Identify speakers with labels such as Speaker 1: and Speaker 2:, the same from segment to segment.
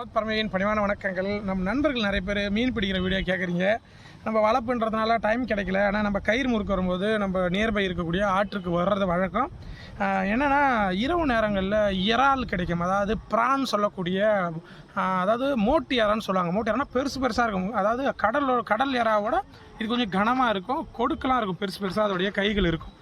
Speaker 1: வினோத் பரமையின் பணிவான வணக்கங்கள். நம் நண்பர்கள் நிறைய பேர் மீன் பிடிக்கிற வீடியோ கேட்குறீங்க நம்ம வளர்ப்புன்றதுனால டைம் கிடைக்கல. ஆனால் நம்ம கயிறு முறுக்கு வரும்போது நம்ம நியர்பை இருக்கக்கூடிய ஆற்றுக்கு வர்றது வழக்கம். என்னென்னா என்னன்னா இரவு நேரங்களில் இறால் கிடைக்கும். அதாவது பிரான் சொல்லக்கூடிய அதாவது மோட்டி இறான்னு சொல்லுவாங்க. மோட்டி இறானா பெருசு பெருசாக இருக்கும். அதாவது கடல் கடல் இறாவோட இது கொஞ்சம் கனமாக இருக்கும். கொடுக்கலாம் இருக்கும். பெருசு பெருசாக அதோடைய கைகள் இருக்கும்.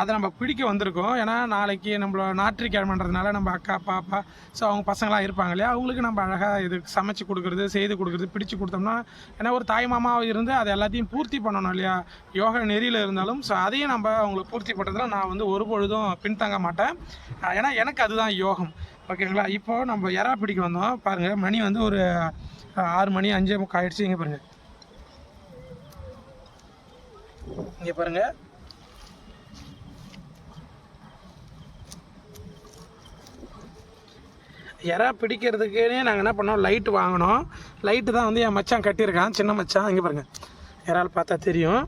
Speaker 1: அதை நம்ம பிடிக்க வந்திருக்கோம். ஏன்னா நாளைக்கு நம்மள ஞாயிற்றுக்கிழமைன்றதுனால நம்ம அக்கா பாப்பா ஸோ அவங்க பசங்களாம் இருப்பாங்க இல்லையா? அவங்களுக்கு நம்ம அழகாக இது சமைச்சு கொடுக்குறது செய்து கொடுக்குறது பிடிச்சு கொடுத்தோம்னா ஏன்னா ஒரு தாய் மாமாவாக இருந்து அதை எல்லாத்தையும் பூர்த்தி பண்ணணும் இல்லையா? யோகா நெறியில் இருந்தாலும் ஸோ அதையும் நம்ம அவங்களுக்கு பூர்த்தி பண்ணுறதுல நான் வந்து ஒரு பொழுதும் பின்தங்க மாட்டேன். ஏன்னா எனக்கு அதுதான் யோகம். ஓகேங்களா இப்போது நம்ம எறா பிடிக்க வந்தோம்? பாருங்கள் மணி வந்து ஒரு ஆறு மணி அஞ்சே முக்கால் ஆயிடுச்சு. இங்கே பாருங்கள் இங்கே பாருங்கள் இறா பிடிக்கிறதுக்குன்னே நாங்கள் என்ன பண்ணோம்? லைட்டு வாங்கினோம். லைட்டு தான் வந்து என் மச்சான் கட்டியிருக்கான். சின்ன மச்சான். இங்கே பாருங்கள் இறால் பார்த்தா தெரியும்.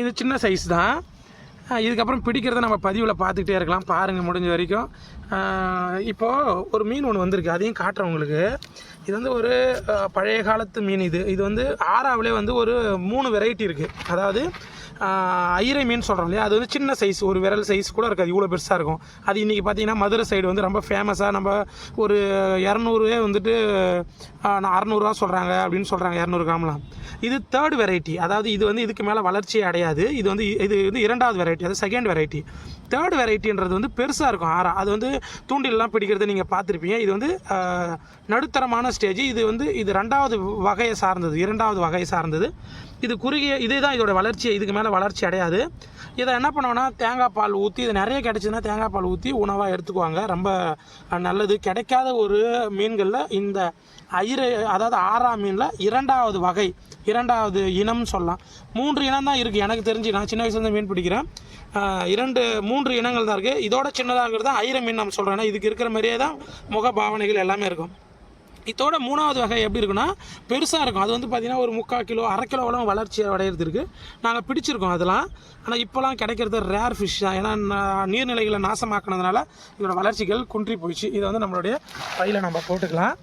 Speaker 1: இது சின்ன சைஸ் தான். இதுக்கப்புறம் பிடிக்கிறத நம்ம பதிவில் பார்த்துக்கிட்டே இருக்கலாம். பாருங்கள் முடிஞ்ச வரைக்கும். இப்போது ஒரு மீன் ஒன்று வந்திருக்கு. அதையும் காட்டுறேன் உங்களுக்கு. இது வந்து ஒரு பழைய காலத்து மீன் இது. இது வந்து ஆறாவிலே வந்து ஒரு மூணு வெரைட்டி இருக்குது அதாவது ஐரை மீன் சொல்கிறோம் இல்லையா? அது வந்து சின்ன சைஸ் ஒரு விரல் சைஸ் கூட இருக்காது. இவ்வளோ பெருசாக இருக்கும். அது இன்றைக்கி பார்த்தீங்கன்னா மதுரை சைடு வந்து ரொம்ப ஃபேமஸாக நம்ம ஒரு இரநூறுவே வந்துட்டு அறநூறுவா சொல்கிறாங்க அப்படின்னு சொல்கிறாங்க இரநூறு கிராம்லாம் இது தேர்ட் வெரைட்டி அதாவது இது வந்து இதுக்கு மேலே வளர்ச்சி அடையாது. இது வந்து இது வந்து இரண்டாவது வெரைட்டி அது செகண்ட் வெரைட்டி தேர்ட் வெரைட்டின்றது வந்து பெருசாக இருக்கும் ஆறா. அது வந்து தூண்டிலெலாம் பிடிக்கிறது நீங்கள் பார்த்துருப்பீங்க. இது வந்து நடுத்தரமான ஸ்டேஜ் இது வந்து இது ரெண்டாவது வகையை சார்ந்தது இரண்டாவது வகையை சார்ந்தது. இது குறுகிய இதுதான் இதோட வளர்ச்சி இதுக்கு மேலே வளர்ச்சி அடையாது. இதை என்ன பண்ணுவோன்னா தேங்காய் பால் ஊற்றி இது நிறைய கிடச்சிதுன்னா தேங்காய் பால் ஊற்றி உணவாக எடுத்துக்குவாங்க. ரொம்ப நல்லது. கிடைக்காத ஒரு மீன்களில் இந்த ஐரை அதாவது ஆறாம் மீனில் இரண்டாவது வகை இரண்டாவது இனம் சொல்லலாம். மூன்று இனம் தான் இருக்குது எனக்கு தெரிஞ்சு நான் சின்ன வயசுலேருந்து மீன் பிடிக்கிறேன். இரண்டு மூன்று இனங்கள் தான் இருக்குது இதோட சின்னதாக இருக்கிறது தான் ஐர மீன் நம்ம சொல்கிறோம் ஏன்னா இதுக்கு இருக்கிற மாதிரியே தான் முக பாவனைகள் எல்லாமே இருக்கும். இதோட மூணாவது வகை எப்படி இருக்குன்னா பெருசாக இருக்கும். அது வந்து பார்த்திங்கன்னா ஒரு முக்கால் கிலோ அரை கிலோவெல்லாம் வளர்ச்சி அடையிறது இருக்குது நாங்கள் பிடிச்சிருக்கோம் அதெல்லாம். ஆனால் இப்போலாம் கிடைக்கிறது ரேர் ஃபிஷ் தான். ஏன்னா நீர்நிலைகளை நாசமாக்குனதுனால இதோட வளர்ச்சிகள் குன்றி போயிடுச்சு. இதை வந்து நம்மளுடைய பையில் நம்ம போட்டுக்கலாம்.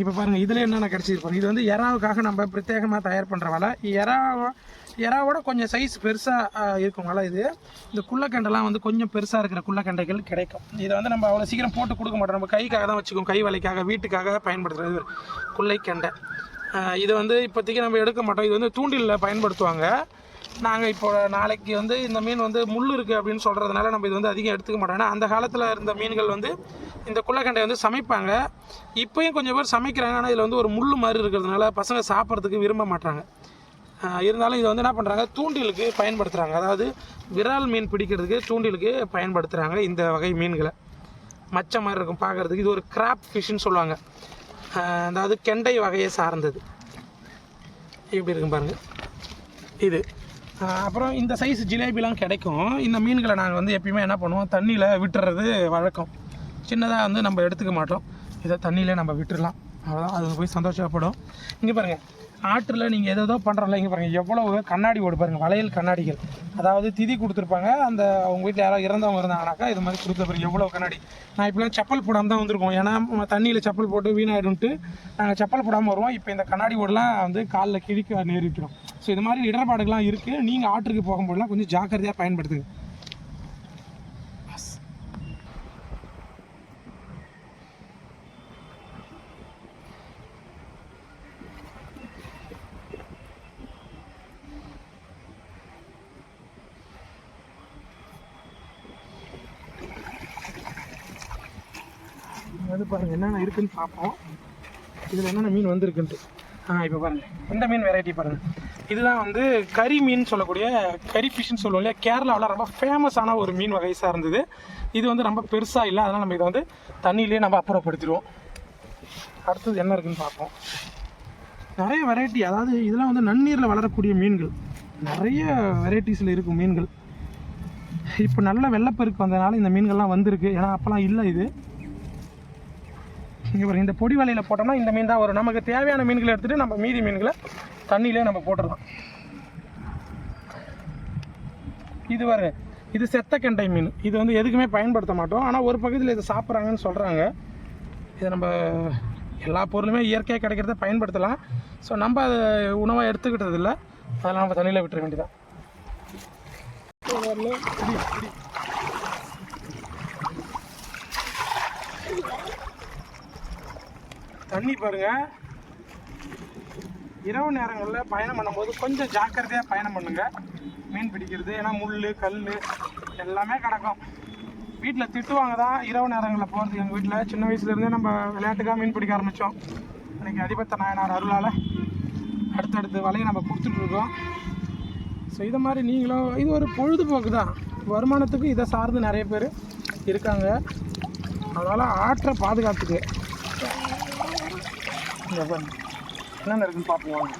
Speaker 1: இப்போ பாருங்கள் இதில் என்னென்ன கிடச்சிருப்போம் இது வந்து எறாவுக்காக நம்ம பிரத்யேகமாக தயார் பண்ணுற வலை. எறாவோ எறாவோட கொஞ்சம் சைஸ் பெருசாக இருக்கும் வலை இது. இந்த குள்ளக்கண்டெல்லாம் வந்து கொஞ்சம் பெருசாக இருக்கிற குள்ளக்கண்டைகள் கிடைக்கும். இதை வந்து நம்ம அவ்வளோ சீக்கிரம் போட்டு கொடுக்க மாட்டோம். நம்ம கைக்காக தான் வச்சுக்கோம் கை வலைக்காக வீட்டுக்காக பயன்படுத்துகிறது குள்ளைக்கெண்டை. இது வந்து இப்போதைக்கு நம்ம எடுக்க மாட்டோம். இது வந்து தூண்டிலில் பயன்படுத்துவாங்க. நாங்கள் இப்போ நாளைக்கு வந்து இந்த மீன் வந்து முள் இருக்குது அப்படின்னு சொல்கிறதுனால நம்ம இது வந்து அதிகம் எடுத்துக்க மாட்டோம். ஏன்னா அந்த காலத்தில் இருந்த மீன்கள் வந்து இந்த குள்ளக்கண்டை வந்து சமைப்பாங்க. இப்போயும் கொஞ்சம் பேர் சமைக்கிறாங்க. ஆனால் இதில் வந்து ஒரு முள் மாதிரி இருக்கிறதுனால பசங்க சாப்பிட்றதுக்கு விரும்ப மாட்டாங்க இருந்தாலும் இதை வந்து என்ன பண்ணுறாங்க தூண்டிலுக்கு பயன்படுத்துகிறாங்க அதாவது விரால் மீன் பிடிக்கிறதுக்கு தூண்டிலுக்கு பயன்படுத்துகிறாங்க இந்த வகை மீன்களை. மச்ச மாதிரி இருக்கும் பார்க்குறதுக்கு. இது ஒரு கிராப் ஃபிஷ்ஷுன்னு சொல்லுவாங்க. அதாவது கெண்டை வகையை சார்ந்தது. இப்படி இருக்கும் பாருங்கள் இது. அப்புறம் இந்த சைஸ் ஜிலேபிலாம் கிடைக்கும். இந்த மீன்களை நாங்கள் வந்து எப்பயுமே என்ன பண்ணுவோம்? தண்ணியில் விட்டுறது வழக்கம். சின்னதாக வந்து நம்ம எடுத்துக்க மாட்டோம். இதை தண்ணியிலே நம்ம விட்டுடலாம் அவ்வளோதான் அது போய் சந்தோஷப்படும். இங்கே பாருங்கள் ஆற்றில் நீங்கள் எதோ பண்ணுறல இங்கே பாருங்கள் எவ்வளோ கண்ணாடி ஓடு பாருங்கள் வளையல் கண்ணாடிகள். அதாவது திதி கொடுத்துருப்பாங்க அந்த அவங்க வீட்டில் யாராவது இறந்தவங்க இருந்தாங்கனாக்கா இது மாதிரி கொடுத்த பாருங்க எவ்வளோ கண்ணாடி. நான் இப்போலாம் செப்பல் போடாமல் தான் வந்திருக்கோம். ஏன்னா தண்ணியில் செப்பல் போட்டு வீணாயிடும்ட்டு நாங்கள் செப்பல் போடாமல் வருவோம். இப்போ இந்த கண்ணாடி ஓடெலாம் வந்து காலில் கிழிக்க நேரிட்டுரும். ஸோ இது மாதிரி இடர்பாடுகள்லாம் இருக்குது நீங்கள் ஆற்றுக்கு போகும்போதெல்லாம் கொஞ்சம் ஜாக்கிரதையாக பயன்படுத்துங்க அது பாருங்கள் என்னென்ன இருக்குன்னு பார்ப்போம். இதில் என்னென்ன மீன் வந்திருக்குன்ட்டு. ஆ இப்போ பாருங்கள் இந்த மீன் வெரைட்டி பாருங்கள் இதுதான் வந்து கறி மீன் சொல்லக்கூடிய கறி ஃபிஷ்னு சொல்லுவோம் இல்லையா? கேரளாவில் ரொம்ப ஃபேமஸான ஒரு மீன் வகை சார்ந்தது இது வந்து ரொம்ப பெருசாக இல்லை அதனால் நம்ம இதை வந்து தண்ணியிலே நம்ம அப்புறப்படுத்திடுவோம். அடுத்தது என்ன இருக்குன்னு பார்ப்போம். நிறைய வெரைட்டி அதாவது இதெல்லாம் வந்து நன்னீரில் வளரக்கூடிய மீன்கள். நிறைய வெரைட்டிஸில் இருக்கும் மீன்கள். இப்போ நல்ல வெள்ளப்பெருக்கு வந்ததுனால இந்த மீன்கள்லாம் வந்திருக்கு. ஏன்னா அப்போல்லாம் இல்லை இது. இங்கே ஒரு இந்த பொடி வலையில் போட்டோம்னா இந்த மீன் தான் வரும். நமக்கு தேவையான மீன்களை எடுத்துகிட்டு நம்ம மீதி மீன்களை தண்ணியிலே நம்ம போட்டுடலாம். இது வர இது செத்த கெண்டை மீன். இது வந்து எதுக்குமே பயன்படுத்த மாட்டோம். ஆனால் ஒரு பகுதியில் இதை சாப்பிட்றாங்கன்னு சொல்கிறாங்க இதை நம்ம எல்லா பொருளுமே இயற்கையாக கிடைக்கிறத பயன்படுத்தலாம். ஸோ நம்ம அதை உணவாக எடுத்துக்கிட்டது இல்லை. அதெல்லாம் நம்ம தண்ணியில் விட்டுற வேண்டியதான் தண்ணி பாருங்க. இரவு நேரங்களில் பயணம் பண்ணும்போது கொஞ்சம் ஜாக்கிரதையாக பயணம் பண்ணுங்க. மீன் பிடிக்கிறது ஏன்னா முள் கல் எல்லாமே கிடக்கும். வீட்டில் திட்டுவாங்க தான் இரவு நேரங்களில் போகிறது எங்கள் வீட்டில் சின்ன வயசுலேருந்தே நம்ம விளையாட்டுக்காக மீன் பிடிக்க ஆரம்பித்தோம் இன்றைக்கி அதிபத்த நாயனார் அருளால் அடுத்தடுத்து வலையை நம்ம கொடுத்துட்ருக்கோம் ஸோ இதை மாதிரி நீங்களும் இது ஒரு பொழுதுபோக்கு தான். வருமானத்துக்கு இதை சார்ந்து நிறைய பேர் இருக்காங்க. அதனால் ஆற்றை பாதுகாத்துக்கு. இங்க பாருங்க. என்னென்ன இருக்குன்னு பார்ப்போம்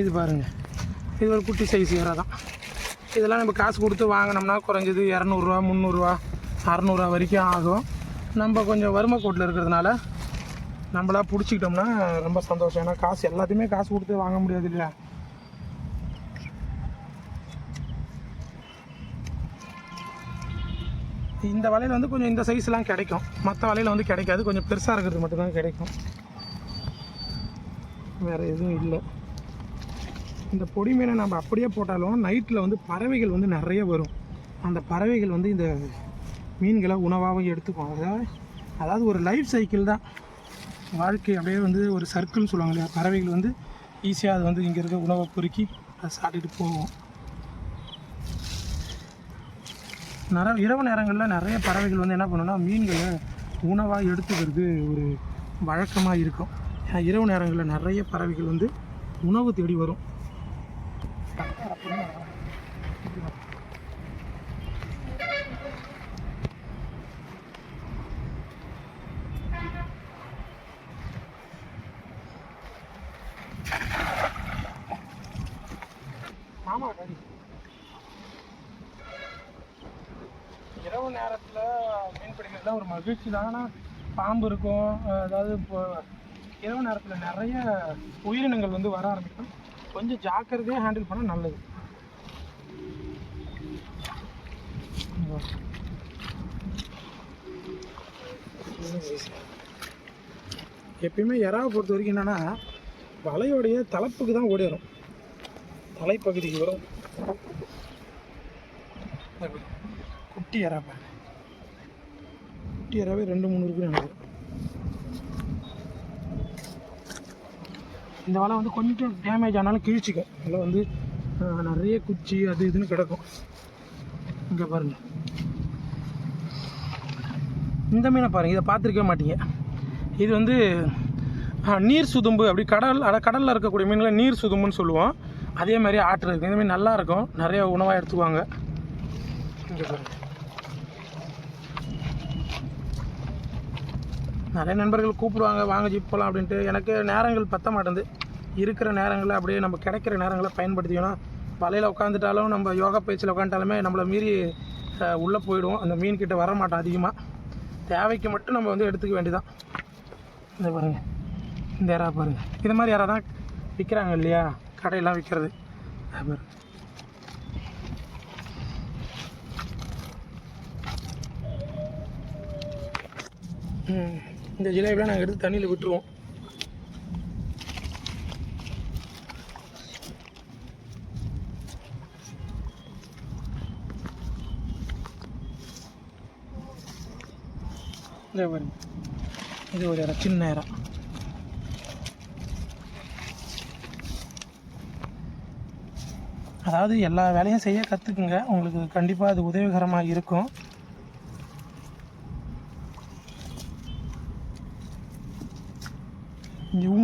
Speaker 1: இது பாருங்க. இது ஒரு குட்டி சைஸ் இறா தான். இதெல்லாம் நம்ம காசு கொடுத்து வாங்கினோம்னா குறைஞ்சது இரநூறுவா முந்நூறுரூவா அறநூறுவா வரைக்கும் ஆகும். நம்ம கொஞ்சம் வறுமை கோட்டில் இருக்கிறதுனால நம்மளா பிடிச்சிக்கிட்டோம்னா ரொம்ப சந்தோஷம். ஏன்னா காசு எல்லாத்தையுமே காசு கொடுத்து வாங்க முடியாது இல்லையா? இந்த வலையில் வந்து கொஞ்சம் இந்த சைஸ்லாம் கிடைக்கும். மற்ற வலையில் வந்து கிடைக்காது. கொஞ்சம் பெருசாக இருக்கிறது மட்டும்தான் கிடைக்கும். வேறு எதுவும் இல்லை. இந்த பொடி மீனை நம்ம அப்படியே போட்டாலும் நைட்டில் வந்து பறவைகள் வந்து நிறைய வரும். அந்த பறவைகள் வந்து இந்த மீன்களை உணவாகவும் எடுத்துக்கும். அதாவது அதாவது ஒரு லைஃப் சைக்கிள் தான். வாழ்க்கை அப்படியே வந்து ஒரு சர்க்கிள்னு சொல்லுவாங்க இல்லையா? பறவைகள் வந்து ஈஸியாக அது வந்து இங்கே இருக்க உணவை பொறுக்கி அதை சாப்பிட்டுட்டு போவோம் நிறைய இரவு நேரங்களில் நிறைய பறவைகள் வந்து என்ன பண்ணுன்னா மீன்களை உணவாக எடுத்துக்கிறது ஒரு வழக்கமாக இருக்கும். ஏன்னா இரவு நேரங்களில் நிறைய பறவைகள் வந்து உணவு தேடி வரும். இரவு நேரத்தில் மீன் பிடிக்கிறது ஒரு மகிழ்ச்சி தான். ஆனால் பாம்பு இருக்கும் அதாவது இப்போ இரவு நேரத்தில் நிறைய உயிரினங்கள் வந்து வர ஆரம்பிக்கும். கொஞ்சம் ஜாக்கிரதையாக ஹேண்டில் பண்ணால் நல்லது. எப்பயுமே இறாவை பொறுத்த வரைக்கும் என்னென்னா வலையோடைய தலைப்புக்கு தான் ஓடி வரும் தலைப்பகுதிக்கு வரும். குட்டி இறா பாருங்க குட்டி இறாவே ரெண்டு மூணு இருக்குது எனக்கு. இந்த வலை வந்து கொஞ்சம் டேமேஜ் ஆனாலும் கிழிச்சிக்க அதில் வந்து நிறைய குச்சி அது இதுன்னு கிடக்கும். இங்கே பாருங்க. இந்த மீனை பாருங்க இதை பார்த்துருக்கவே மாட்டீங்க. இது வந்து நீர் சுதும்பு அப்படி கடல் அட கடலில் இருக்கக்கூடிய மீன்களை நீர் சுதும்புன்னு சொல்லுவோம். அதே மாதிரி ஆற்று இருக்குது இந்த மாதிரி நல்லாயிருக்கும் நிறைய உணவாக எடுத்துக்குவாங்க. இங்கே பாருங்க. நிறைய நண்பர்கள் கூப்பிடுவாங்க வாங்க ஜிப் போகலாம் அப்படின்ட்டு. எனக்கு நேரங்கள் பத்த மாட்டேங்குது. இருக்கிற நேரங்களில் அப்படியே நம்ம கிடைக்கிற நேரங்களை பயன்படுத்திக்கணும். வலையில் உட்காந்துட்டாலும் நம்ம யோகா பயிற்சியில் உட்காந்துட்டாலுமே நம்மளை மீறி உள்ளே போயிடுவோம். அந்த மீன் கிட்ட வர மாட்டோம் அதிகமாக தேவைக்கு மட்டும் நம்ம வந்து எடுத்துக்க வேண்டியதான் இந்த பாருங்கள் இந்த இறா பாருங்கள் இது மாதிரி யாராவது தான் விற்கிறாங்க இல்லையா? கடையெல்லாம் விற்கிறது அது பாருங்க. ம், இந்த ஜிலேபிலாம் நாங்கள் எடுத்து தண்ணியில் விட்டுருவோம். இது ஒரு இடம் சின்ன இடம். அதாவது எல்லா வேலையும் செய்ய கற்றுக்குங்க உங்களுக்கு கண்டிப்பாக அது உதவிகரமாக இருக்கும்.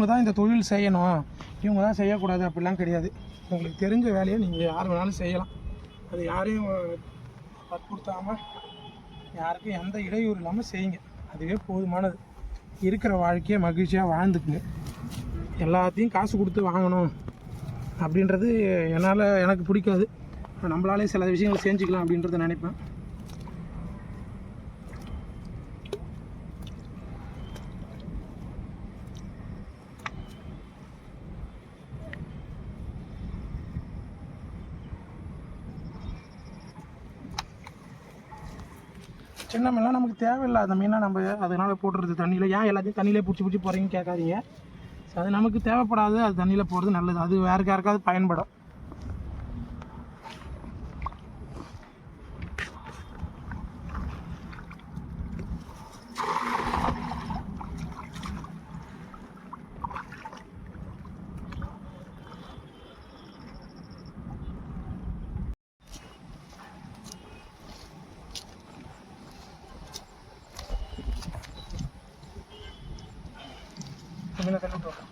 Speaker 1: இவங்க தான் இந்த தொழில் செய்யணும். இவங்க தான் செய்யக்கூடாது அப்படிலாம் கிடையாது. உங்களுக்கு தெரிஞ்ச வேலையை நீங்கள் யார் வேணாலும் செய்யலாம். அது யாரையும் வற்புறுத்தாமல் யாருக்கும் எந்த இடையூறு இல்லாமல் செய்யுங்க. அதுவே போதுமானது. இருக்கிற வாழ்க்கையை மகிழ்ச்சியாக வாழ்ந்துக்குங்க. எல்லாத்தையும் காசு கொடுத்து வாங்கணும். அப்படின்றது என்னால் எனக்கு பிடிக்காது. இப்போ நம்மளாலே சில விஷயங்கள் செஞ்சுக்கலாம் அப்படின்றத நினைப்பேன். சின்ன மீன்லாம் நமக்கு தேவையில்லை அந்த மீனாக நம்ம அதனால் போட்டுறது தண்ணியில். ஏன் எல்லாத்தையும் தண்ணியிலே பிடிச்சி பிடிச்சி போகிறீங்கன்னு கேட்காதீங்க. ஸோ அது நமக்கு தேவைப்படாது அது தண்ணியில் போகிறது நல்லது. அது வேறு யாருக்காவது பயன்படும். மீனை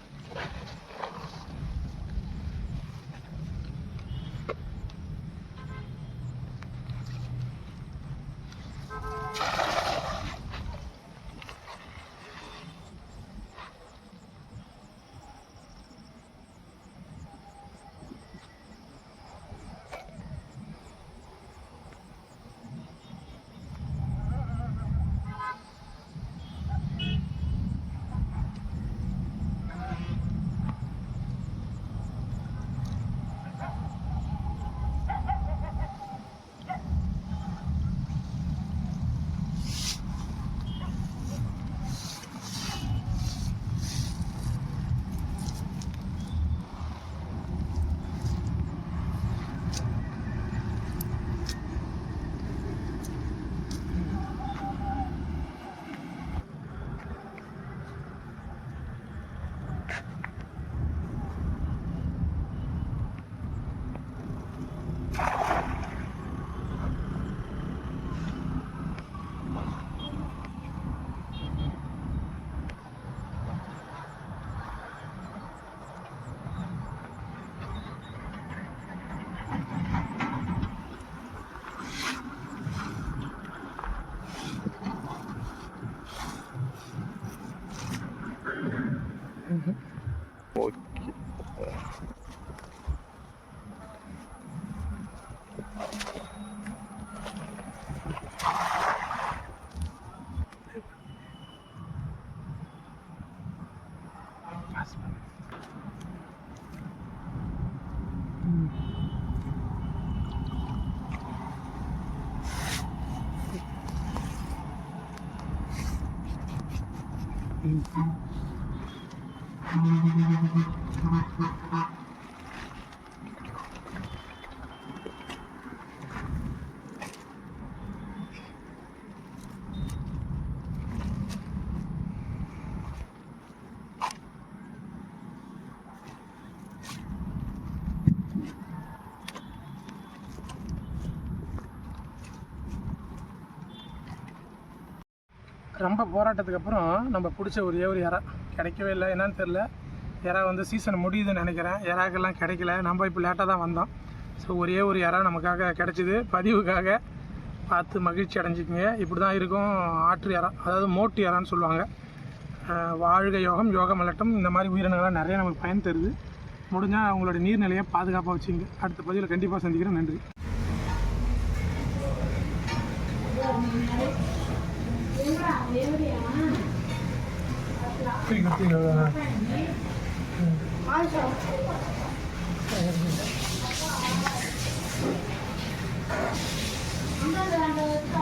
Speaker 1: Thank you. ரொம்ப போராட்டத்துக்கு அப்புறம் நம்ம பிடிச்ச ஒரே ஒரு இறா கிடைக்கவே இல்லை. என்னன்னு தெரில இறா வந்து சீசன் முடியுதுன்னு நினைக்கிறேன். இறாக்கெல்லாம் கிடைக்கல. நம்ம இப்போ லேட்டாக தான் வந்தோம். ஸோ ஒரே ஒரு இறா நமக்காக கிடைச்சிது. பதிவுக்காக பார்த்து மகிழ்ச்சி அடைஞ்சிக்கங்க. இப்படி தான் இருக்கும் ஆற்று இறா அதாவது மோட்டு இறான்னு சொல்லுவாங்க. வாழ்க யோகம் யோகம் மலட்டம் இந்த மாதிரி உயிரினங்கள்லாம் நிறைய நமக்கு பயன் தருது. முடிஞ்சால் அவங்களோட நீர்நிலையை பாதுகாப்பாக வச்சுங்க. அடுத்த பதிவில் கண்டிப்பாக சந்திக்கிறேன். நன்றி.
Speaker 2: 띵, 띵, 아. 맞아.